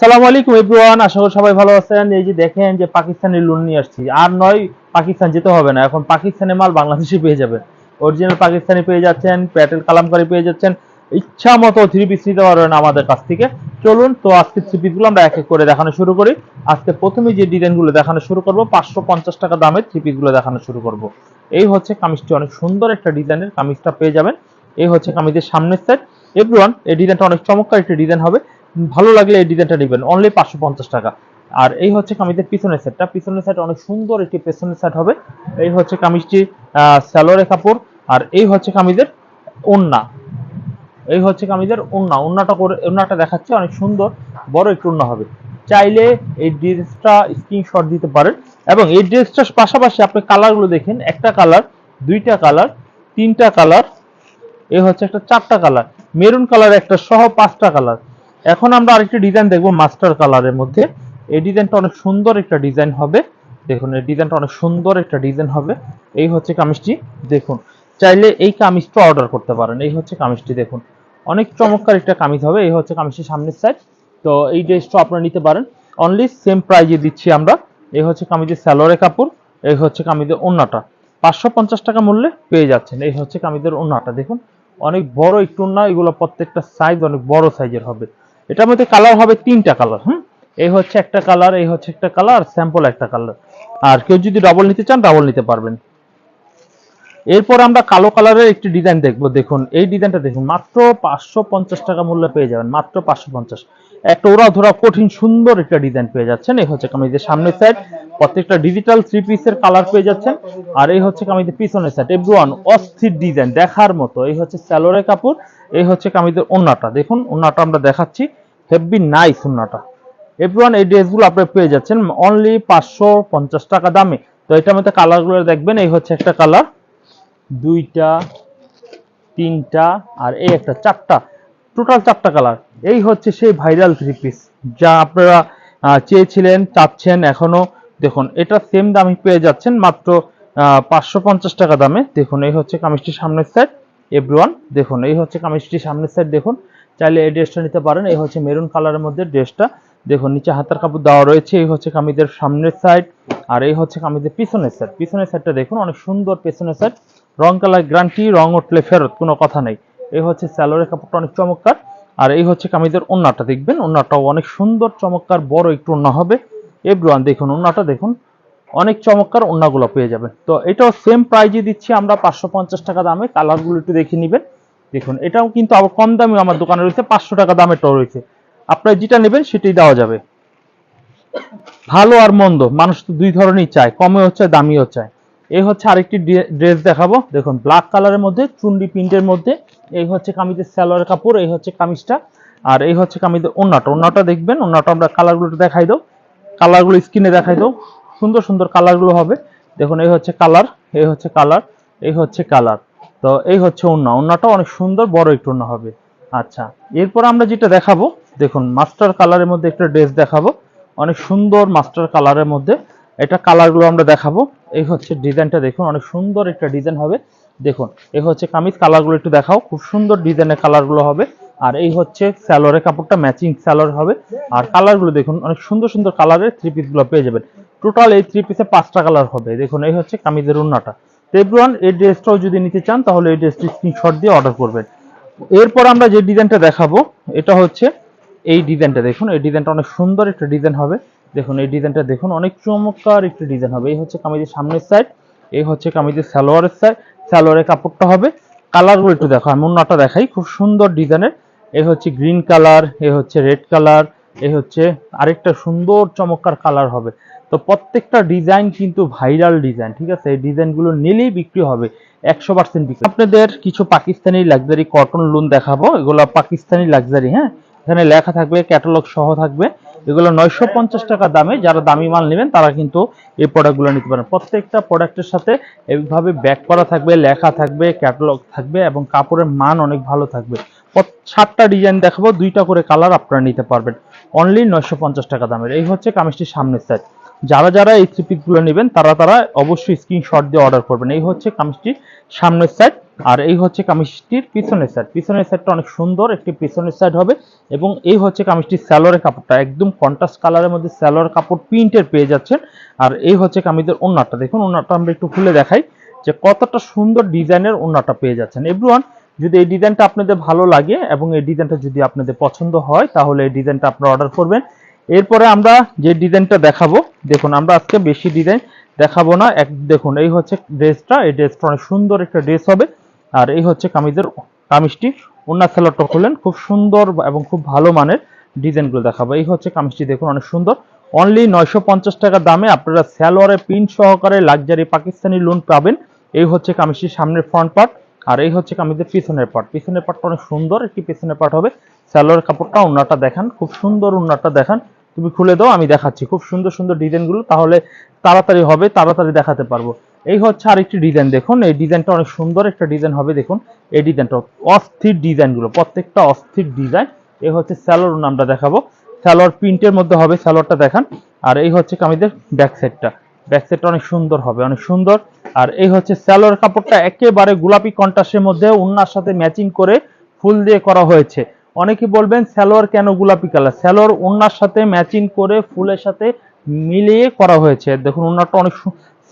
সালাম আলাইকুম এভরিওয়ান, আশা করি সবাই ভালো আছেন। এই যে দেখেন যে পাকিস্তানের লোন নিয়ে আসছি। আর নয়, পাকিস্তান যেতে হবে না। এখন পাকিস্তানের মাল বাংলাদেশে পেয়ে যাবেন। অরিজিনাল পাকিস্তানি পেয়ে যাচ্ছেন প্যাটেল কালামকারি পেয়ে যাচ্ছেন। ইচ্ছা মতো থ্রি পিস নিতে পারবেন আমাদের কাছ থেকে। চলুন, তো আজকে থ্রি পিসগুলো আমরা এক এক করে দেখানো শুরু করি। আজকে প্রথমে যে ডিজাইনগুলো দেখানো শুরু করব, পাঁচশো পঞ্চাশ টাকা দামের থ্রি পিসগুলো দেখানো শুরু করব। এই হচ্ছে কামিজটি, অনেক সুন্দর একটা ডিজাইনের কামিজটা পেয়ে যাবেন। এই হচ্ছে কামিজের সামনের সাইড এভরিওয়ান এই ডিজাইনটা অনেক চমৎকার একটা ডিজাইন হবে। ভালো লাগলে এই ডিজাইনটা নেবেন। অনলি পাঁচশো পঞ্চাশ টাকা। আর এই হচ্ছে কামিজের পিছনের সেটটা পিছনের সেট অনেক সুন্দর একটি পেছনের সেট হবে। এই হচ্ছে কামিজটি স্যালোরে কাপড়। আর এই হচ্ছে কামিজের ওন্না। এই হচ্ছে কামিজের ওন্না। ওন্নাটা করে ওন্নাটা দেখাচ্ছে অনেক সুন্দর। বড় একটু ওন্না হবে। চাইলে এই ড্রেসটা স্ক্রিনশট দিতে পারেন। এবং এই ড্রেসটার পাশাপাশি আপনি কালারগুলো দেখেন। একটা কালার, দুইটা কালার, তিনটা কালার। এই হচ্ছে একটা চারটা কালার। মেরুন কালার একটা সহ পাঁচটা কালার। এখন আমরা আরেকটি ডিজাইন দেখব মাস্টার কালারের মধ্যে। এই ডিজাইনটা অনেক সুন্দর একটা ডিজাইন হবে। দেখুন, এই ডিজাইনটা অনেক সুন্দর একটা ডিজাইন হবে। এই হচ্ছে কামিজটি, দেখুন। চাইলে এই কামিজটা অর্ডার করতে পারেন। এই হচ্ছে কামিজটি, দেখুন। অনেক চমৎকার একটা কামিজ হবে। এই হচ্ছে কামিজটির সামনের সাইড তো এই ড্রেসটা আপনারা নিতে পারেন। অনলি সেম প্রাইজে দিচ্ছি আমরা। এই হচ্ছে কামিজের স্যালোরে কাপড়। এই হচ্ছে কামিজের ওন্নাটা পাঁচশো পঞ্চাশ টাকা মূল্যে পেয়ে যাচ্ছেন। এই হচ্ছে কামিজের ওন্নাটা দেখুন। অনেক বড় একটু না এগুলো প্রত্যেকটা সাইজ অনেক বড় সাইজের হবে। এটার মধ্যে কালার হবে তিনটা কালার হুম? এই হচ্ছে একটা কালার এই হচ্ছে একটা কালার স্যাম্পল একটা কালার আর কেউ যদি ডাবল নিতে চান ডাবল নিতে পারবেন। এরপর আমরা কালো কালারের একটি ডিজাইন দেখব, দেখুন। এই ডিজাইনটা দেখুন, মাত্র পাঁচশো পঞ্চাশ টাকা মূল্যে পেয়ে যাবেন, মাত্র পাঁচশো পঞ্চাশ। একটা ওরা ধরা কঠিন সুন্দর একটা ডিজাইন পেয়ে যাচ্ছেন। এই হচ্ছে কামিজের সামনের সাইড প্রত্যেকটা ডিজিটাল থ্রি পিসের কালার পেয়ে যাচ্ছেন। আর এই হচ্ছে কামিজের পিছনের সাইড এভরিওয়ান অস্থির ডিজাইন দেখার মতো। এই হচ্ছে স্যালোরে কাপড়, এই হচ্ছে কামিজের ওন্নাটা। দেখুন, ওন্নাটা আমরা দেখাচ্ছি। হেভি নাইস ওন্নাটা এভরিওয়ান এই ড্রেসগুলো আপনি পেয়ে যাচ্ছেন। অনলি পাঁচশো পঞ্চাশ টাকা দামে। তো এটার মধ্যে কালারগুলো দেখবেন, এই হচ্ছে একটা কালার দুইটা, তিনটা, আর এই একটা চারটা টোটাল চারটা কালার এই হচ্ছে সেই ভাইরাল থ্রি পিস যা আপনারা চেয়েছিলেন, চাচ্ছেন, এখনও, দেখুন, এটা সেম দামে পেয়ে যাচ্ছেন, মাত্র পাঁচশো পঞ্চাশ টাকা দামে। দেখুন, এই হচ্ছে কামিজটির সামনের সাইড এভরিওয়ান দেখুন, এই হচ্ছে কামিজটির সামনের সাইড দেখুন। চাইলে এই ড্রেসটা নিতে পারেন। এই হচ্ছে মেরুন কালারের মধ্যে ড্রেসটা দেখুন, নিচে হাতার কাপড় দেওয়া রয়েছে। এই হচ্ছে কামিজের সামনের সাইড আর এই হচ্ছে কামিজের পিছনের সাইড পিছনের সাইডটা দেখুন, অনেক সুন্দর পিছনের সাইড রং কালার গ্রান্টি রং উঠলে ফেরত, কোনো কথা নেই। এই হচ্ছে স্যালোরের কাপড়টা অনেক চমৎকার। আর এই হচ্ছে কামিজের ওন্নাটা, দেখবেন? ওন্নাটাও অনেক সুন্দর, চমৎকার, বড় একটু ওন্না হবে। এভরিওয়ান দেখুন, ওন্নাটা দেখুন, অনেক চমৎকার ওন্নাগুলো পেয়ে যাবেন। তো এটাও সেম প্রাইজে দিচ্ছি আমরা পাঁচশো পঞ্চাশ টাকা দামে। কালারগুলো একটু দেখে নেবেন। দেখুন, এটাও কিন্তু আবার কম দামে আমার দোকানে রয়েছে, পাঁচশো টাকা দামেরটাও রয়েছে। আপনারা যেটা নেবেন সেটাই দেওয়া যাবে। ভালো আর মন্দ, মানুষ তো দুই ধরনেরই চায় কমেও চায় দামিও চায় এই হচ্ছে আরেকটি ড্রেস দেখাবো। দেখুন ব্ল্যাক কালারের মধ্যে, চুন্ডি প্রিন্টের মধ্যে, এই হচ্ছে কামিজের সালোয়ার কাপড়, এই হচ্ছে কামিজটা, আর এই হচ্ছে কামিজের ওন্নাটা। ওন্নাটা দেখবেন, ওন্নাটা আমরা কালারগুলো দেখাই দাও কালারগুলো স্ক্রিনে দেখাই দাও সুন্দর সুন্দর কালারগুলো হবে। দেখুন, এই হচ্ছে কালার এই হচ্ছে কালার এই হচ্ছে কালার তো এই হচ্ছে ওন্না ওন্নাটা অনেক সুন্দর, বড় একটু ওন্না হবে। আচ্ছা এরপর আমরা যেটা দেখাবো, দেখুন মাস্টার কালারের মধ্যে একটা ড্রেস দেখাবো। অনেক সুন্দর মাস্টার কালারের মধ্যে এটা কালারগুলো আমরা দেখাবো। এই হচ্ছে ডিজাইনটা দেখুন, অনেক সুন্দর একটা ডিজাইন হবে। দেখুন এই হচ্ছে কামিজ কালারগুলো একটু দেখাও। খুব সুন্দর ডিজাইনের কালারগুলো হবে। আর এই হচ্ছে স্যালোরের কাপড়টা ম্যাচিং স্যালোর হবে। আর কালারগুলো দেখুন, অনেক সুন্দর সুন্দর কালারের থ্রি পিসগুলো পেয়ে যাবেন। টোটাল এই থ্রি পিসে পাঁচটা কালার হবে। দেখুন, এই হচ্ছে কামিজের উন্নাটা। এভরিওয়ান এই ড্রেসটাও যদি নিতে চান, তাহলে এই ড্রেসটি স্ক্রিনশট দিয়ে অর্ডার করবেন। এরপর আমরা যে ডিজাইনটা দেখাবো, এটা হচ্ছে এই ডিজাইনটা। দেখুন, এই ডিজাইনটা অনেক সুন্দর একটা ডিজাইন হবে। দেখুন, এই ডিজাইনটা দেখুন, অনেক চমৎকার একটা ডিজাইন হবে। এই হচ্ছে কামিজের সামনের সাইড এই হচ্ছে কামিজের সালোয়ারের সাইড সালোয়ারের কাপড়টা হবে। কালারগুলো একটু দেখো, আমি অন্যটা দেখাই। খুব সুন্দর ডিজাইনের। এই হচ্ছে গ্রিন কালার এ হচ্ছে রেড কালার এ হচ্ছে আরেকটা সুন্দর চমৎকার কালার হবে। তো প্রত্যেকটা ডিজাইন কিন্তু ভাইরাল ডিজাইন ঠিক আছে? এই ডিজাইনগুলো নিলেই বিক্রি হবে, একশো পার্সেন্ট বিক্রি। আপনাদের কিছু পাকিস্তানি লাক্সারি কটন লোন দেখাবো, এগুলো পাকিস্তানি লাক্সারি হ্যাঁ? এখানে লেখা থাকবে ক্যাটালগ সহ থাকবে। এগুলো নয়শো পঞ্চাশ টাকা দামে, যারা দামি মাল নেবেন, তারা কিন্তু এই প্রোডাক্টগুলো নিতে পারেন। প্রত্যেকটা প্রোডাক্টের সাথে এইভাবে ব্যাক করা থাকবে, লেখা থাকবে ক্যাটালগ থাকবে এবং কাপড়ের মান অনেক ভালো থাকবে। সাতটা ডিজাইন দেখাবো, দুইটা করে কালার আপনারা নিতে পারবেন। অনলি নয়শো পঞ্চাশ টাকা দামের। এই হচ্ছে কামিজটির সামনের সাইড যারা যারা এই থ্রি পিসগুলো নেবেন, তারা তারা অবশ্যই স্ক্রিনশট দিয়ে অর্ডার করবেন। এই হচ্ছে কামিজটির সামনের সাইড আর এই হচ্ছে কামিজটির পিছনের সাইড পিছনের সাইডটা অনেক সুন্দর, একটি পিছনের সাইড হবে, এবং এই হচ্ছে কামিজটির স্যালোয়ারের কাপড়টা। একদম কন্ট্রাস্ট কালারের মধ্যে স্যালোয়ার কাপড় প্রিন্টের পেয়ে যাচ্ছেন। আর এই হচ্ছে কামিজের ওন্নাটা দেখুন ওন্নাটা আমরা একটু খুলে দেখাই যে কতটা সুন্দর ডিজাইনের ওন্নাটা পেয়ে যাচ্ছেন। এভরিওয়ান যদি এই ডিজাইনটা আপনাদের ভালো লাগে, এবং এই ডিজাইনটা যদি আপনাদের পছন্দ হয়, তাহলে এই ডিজাইনটা আপনারা অর্ডার করবেন। এরপরে আমরা যে ডিজাইনটা দেখাবো, দেখুন আমরা আজকে বেশি ডিজাইন দেখাবো না। এক, দেখুন, এই হচ্ছে ড্রেসটা, এই ড্রেসটা অনেক সুন্দর একটা ড্রেস হবে। আর এই হচ্ছে কামিজের, কামিজটি ওনার সেলারটা খুললেন খুব সুন্দর এবং খুব ভালো মানের ডিজাইনগুলো দেখাবো। এই হচ্ছে কামিজটি, দেখুন, অনেক সুন্দর। অনলি নয়শো পঞ্চাশ টাকা দামে আপনারা স্যালোয়ারে প্রিন্ট সহকারে লাক্সারি পাকিস্তানি লোন পাবেন। এই হচ্ছে কামিজটির সামনের ফ্রন্ট পার্ট আর এই হচ্ছে কামিজের পিছনের পার্ট পিছনের পার্টটা অনেক সুন্দর, একটি পিছনের পার্ট হবে। স্যালোয়ার কাপড়টা উন্নাটা দেখান, খুব সুন্দর উন্নাটা দেখান। তুমি খুলে দাও, আমি দেখাচ্ছি। খুব সুন্দর সুন্দর ডিজাইনগুলো, তাহলে তাড়াতাড়ি হবে, তাড়াতাড়ি দেখাতে পারব। এই হচ্ছে আরেকটি ডিজাইন, দেখুন, এই ডিজাইনটা অনেক সুন্দর একটা ডিজাইন হবে, দেখুন, এই ডিজাইনটা অস্থির ডিজাইনগুলো, প্রত্যেকটা অস্থির ডিজাইন। এই হচ্ছে স্যালোর নামটা দেখাবো। স্যালোয়ার প্রিন্টের মধ্যে হবে স্যালোয়ারটা দেখান। আর এই হচ্ছে কামিজের ব্যাক সাইডটা ব্যাক সাইডটা অনেক সুন্দর হবে, অনেক সুন্দর। আর এই হচ্ছে স্যালোয়ার কাপড়টা একেবারে গোলাপি কন্ট্রাস্টের মধ্যে উন্নার সাথে ম্যাচিং করে ফুল দিয়ে করা হয়েছে। অনেকে বলবেন স্যালোয়ার কেন গোলাপি কালার? স্যালোয়ার উন্নার সাথে ম্যাচিং করে ফুলের সাথে মিলিয়ে করা হয়েছে। দেখুন উন্নাটা অনেক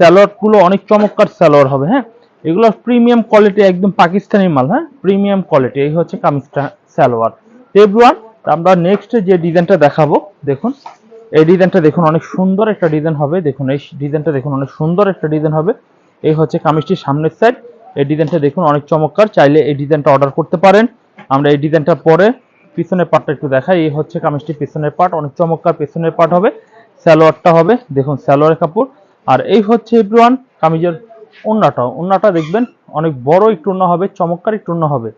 স্যালোয়ারগুলো অনেক চমৎকার স্যালোয়ার হবে হ্যাঁ? এগুলো প্রিমিয়াম কোয়ালিটি একদম পাকিস্তানি মাল হ্যাঁ? প্রিমিয়াম কোয়ালিটি এই হচ্ছে কামিজটা স্যালোয়ার। এভরিওয়ান আমরা নেক্সট যে ডিজাইনটা দেখাবো, দেখুন। এই ডিজাইনটা দেখুন, অনেক সুন্দর একটা ডিজাইন হবে। দেখুন, এই ডিজাইনটা দেখুন, অনেক সুন্দর একটা ডিজাইন হবে। এই হচ্ছে কামিজটির সামনের সাইড এই ডিজাইনটা দেখুন, অনেক চমৎকার। চাইলে এই ডিজাইনটা অর্ডার করতে পারেন। আমরা এই ডিজাইনটা পরে পিছনের পার্টটা একটু দেখাই। এই হচ্ছে কামিজটির পিছনের পার্ট অনেক চমৎকার পিছনের পার্ট হবে স্যালোয়ারটা হবে। দেখুন স্যালোয়ারের কাপড়। আর এই হচ্ছে এভরিওয়ান কামিজের ওন্নাটা। ওন্নাটা দেখবেন, অনেক বড় একটু ওন্না হবে, চমৎকার একটু ওন্না হবে।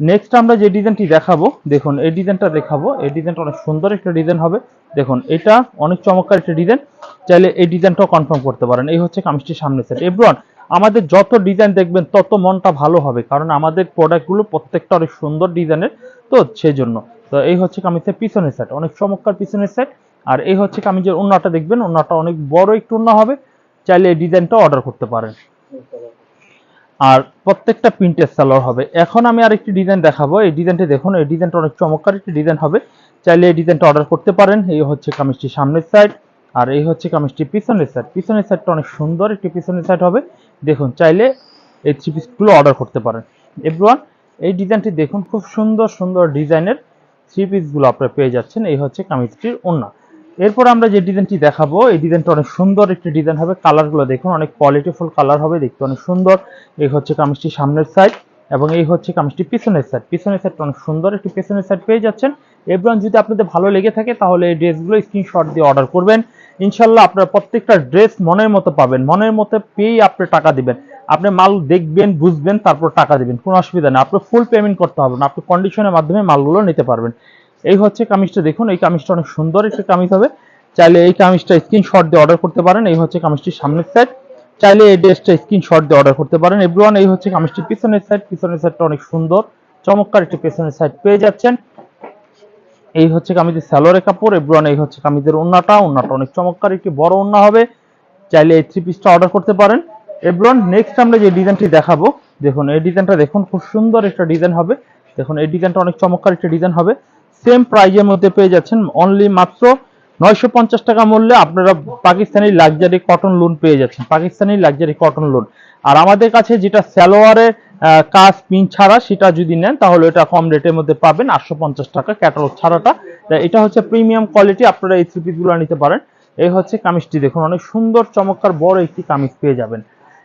নেক্সট আমরা যে ডিজাইনটি দেখাবো, দেখুন, এই ডিজাইনটা দেখাবো। এই ডিজাইনটা অনেক সুন্দর একটা ডিজাইন হবে। দেখুন, এটা অনেক চমৎকার একটা ডিজাইন। চাইলে এই ডিজাইনটাও কনফার্ম করতে পারেন। এই হচ্ছে কামিজটির সামনে সেট এভরিওয়ান আমাদের যত ডিজাইন দেখবেন, তত মনটা ভালো হবে, কারণ আমাদের প্রোডাক্টগুলো প্রত্যেকটা অনেক সুন্দর ডিজাইনের তো সেই জন্য তো এই হচ্ছে কামিজের পিছনের সেট অনেক চমৎকার পিছনের সেট আর এই হচ্ছে কামিজের ওন্নাটা দেখবেন ওন্নাটা অনেক বড় একটু অন্য হবে, চাইলে এই ডিজাইনটা অর্ডার করতে পারেন। আর প্রত্যেকটা প্রিন্টের সালোয়ার হবে। এখন আমি আরেকটি ডিজাইন দেখাবো, এই ডিজাইনটা দেখুন, এই ডিজাইনটা অনেক চমৎকার একটি ডিজাইন হবে। চাইলে এই ডিজাইনটা অর্ডার করতে পারেন, এই হচ্ছে কামিজটি সামনের সাইড আর এই হচ্ছে কামিজটি পিছনের সাইড পিছনের সাইডটা অনেক সুন্দর একটি পিছনের সাইড হবে। দেখুন, চাইলে এই থ্রি পিসগুলো অর্ডার করতে পারেন। এভরিওয়ান এই ডিজাইনটি দেখুন, খুব সুন্দর সুন্দর ডিজাইনের থ্রি পিসগুলো আপনারা পেয়ে যাচ্ছেন। এই হচ্ছে কামিজটির ওন্না এরপর আমরা যে ডিজাইনটি দেখাবো, এই ডিজাইনটা অনেক সুন্দর একটি ডিজাইন হবে। কালারগুলো দেখুন, অনেক কোয়ালিটিফুল কালার হবে, দেখতে অনেক সুন্দর। এই হচ্ছে কামিজটি সামনের সাইড এবং এই হচ্ছে কামিজটি পিছনের সাইড পিছনের সাইডটা অনেক সুন্দর, একটি পিছনের সাইড পেয়ে যাচ্ছেন। এভরিওয়ান যদি আপনাদের ভালো লেগে থাকে, তাহলে এই ড্রেসগুলো স্ক্রিনশট দিয়ে অর্ডার করবেন। ইনশাল্লাহ আপনার প্রত্যেকটা ড্রেস মনের মতো পাবেন। মনের মতো পেয়েই আপনি টাকা দিবেন। আপনি মাল দেখবেন, বুঝবেন, তারপর টাকা দিবেন। কোনো অসুবিধা নেই। আপনার ফুল পেমেন্ট করতে হবে না। আপনি কন্ডিশনের মাধ্যমে মালগুলো নিতে পারবেন। এই হচ্ছে কামিজটা দেখুন। এই কামিজটা অনেক সুন্দর একটা কামিজ হবে। চাইলে এই কামিজটা স্ক্রিনশট দিয়ে অর্ডার করতে পারেন। এই হচ্ছে কামিজটির সামনের সাইড চাইলে এই ড্রেসটা স্ক্রিনশট দিয়ে অর্ডার করতে পারেন। এভরিওয়ান এই হচ্ছে কামিজটির পিছনের সাইড পিছনের সাইডটা অনেক সুন্দর। চমৎকার একটি পিছনের সাইড পেয়ে যাচ্ছেন। এই হচ্ছে কামিজের স্যালোয়ারের কাপড় এভরিওয়ান এই হচ্ছে কামিজের ওন্নাটা। ওন্নাটা অনেক চমৎকার, একটি বড় ওন্না হবে। চাইলে এই থ্রি পিসটা অর্ডার করতে পারেন। এভরিওয়ান নেক্সট আমরা যে ডিজাইনটি দেখাবো, দেখুন, এই ডিজাইনটা দেখুন, খুব সুন্দর একটা ডিজাইন হবে। দেখুন, এই ডিজাইনটা অনেক চমৎকার একটা ডিজাইন হবে। সেম প্রাইজের মধ্যে পেয়ে যাচ্ছেন অনলি মাত্র নয়শো পঞ্চাশ টাকা মূল্যে আপনারা পাকিস্তানি লাক্সারি কটন লোন পেয়ে যাচ্ছেন। পাকিস্তানি লাক্সারি কটন লোন আর আমাদের কাছে যেটা স্যালোয়ারের কাজ পিন ছাড়া সেটা যদি নেন, তাহলে এটা কম রেটের মধ্যে পাবেন, আটশো পঞ্চাশ টাকা ক্যাটালগ ছাড়াটা। এটা হচ্ছে প্রিমিয়াম কোয়ালিটি আপনারা এই থ্রি নিতে পারেন। এই হচ্ছে কামিজটি, দেখুন, অনেক সুন্দর, চমৎকার, বড় একটি কামিজ পেয়ে যাবেন।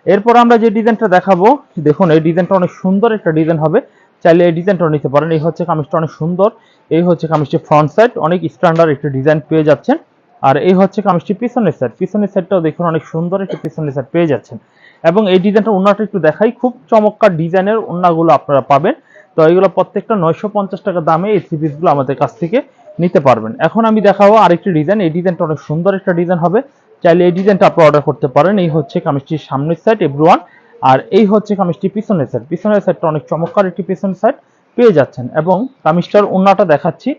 এরপর আমরা যে ডিজাইনটা দেখাবো, দেখুন, এই ডিজাইনটা অনেক সুন্দর একটা ডিজাইন হবে। চাইলে এই ডিজাইনটাও নিতে পারেন। এই হচ্ছে কামিজটা অনেক সুন্দর। এই হচ্ছে কামিজটি ফ্রন্ট সাইড অনেক স্ট্যান্ডার্ড একটা ডিজাইন পেয়ে যাচ্ছেন। আর এই হচ্ছে কামিজটি পিছনের সাইড পিছনের সাইডটাও দেখুন অনেক সুন্দর একটি পিছনের সাইড পেয়ে যাচ্ছেন। এবং এই ডিজাইনটা ওনাটা একটু দেখাই, খুব চমৎকার ডিজাইনের ওনাগুলো আপনারা পাবেন। তো এইগুলো প্রত্যেকটা নয়শো পঞ্চাশ টাকা দামে এই থ্রি পিসগুলো আমাদের কাছ থেকে নিতে পারবেন। এখন আমি দেখাবো আরেকটি ডিজাইন, এই ডিজাইনটা অনেক সুন্দর একটা ডিজাইন হবে। চাইলে এই ডিজাইনটা আপনি অর্ডার করতে পারেন। এই হচ্ছে কামিজটির সামনের সাইড এভরিওয়ান আর এই হচ্ছে কামিজটি পিছনের সাইড পিছনের সাইডটা অনেক চমৎকার একটি পিছনের সাইড পেয়ে যাচ্ছেন। এবং কামিজটার ওন্নাটা দেখাচ্ছি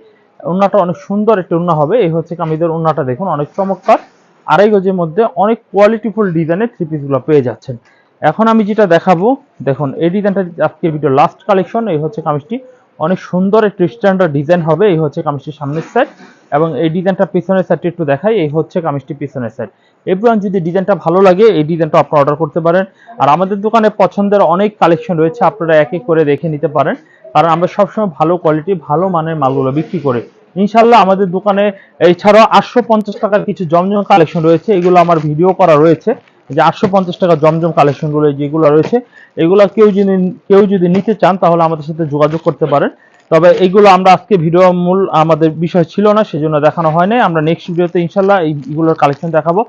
ওন্নাটা অনেক সুন্দর একটি ওন্না হবে। এই হচ্ছে কামিজের ওন্নাটা দেখুন, অনেক চমৎকার। আড়াই গজের মধ্যে অনেক কোয়ালিটিফুল ডিজাইনের থ্রি পিসগুলো পেয়ে যাচ্ছেন। এখন আমি যেটা দেখাবো, দেখুন, এই ডিজাইনটা আজকে ভিডিও লাস্ট কালেকশন এই হচ্ছে কামিজটি। অনেক সুন্দর একটু স্ট্যান্ডার্ড ডিজাইন হবে, এই হচ্ছে কামিজটির সামনের সাইড এবং এই ডিজাইনটা পিছনের সাইডটি একটু দেখাই, এই হচ্ছে কামিজটি পিছনের সাইড এবার যদি ডিজাইনটা ভালো লাগে, এই ডিজাইনটা আপনারা অর্ডার করতে পারেন। আর আমাদের দোকানে পছন্দের অনেক কালেকশন রয়েছে, আপনারা এক এক করে দেখে নিতে পারেন। কারণ আমরা সবসময় ভালো কোয়ালিটি ভালো মানের মালগুলো বিক্রি করি। ইনশাল্লাহ আমাদের দোকানে এছাড়াও আটশো পঞ্চাশ টাকার কিছু জমজম কালেকশন রয়েছে। এগুলো আমার ভিডিও করা রয়েছে। যে আটশো পঞ্চাশ টাকা জমজম কালেকশনগুলো যেগুলো রয়েছে, এগুলো কেউ যদি কেউ যদি নিতে চান তাহলে আমাদের সাথে যোগাযোগ করতে পারেন। তবে এইগুলো আমরা আজকে ভিডিও মূল আমাদের বিষয় ছিল না, সেজন্য দেখানো হয় নাই আমরা নেক্সট ভিডিওতে ইনশাল্লাহ এইগুলোর কালেকশন দেখাবো।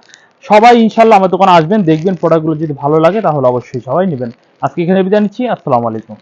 সবাই ইনশাল্লাহ আমার দোকানে আসবেন, দেখবেন প্রোডাক্টগুলো যদি ভালো লাগে তাহলে অবশ্যই সবাই নেবেন। আজকে এখানে বিদায় নিচ্ছি। আসসালামু আলাইকুম।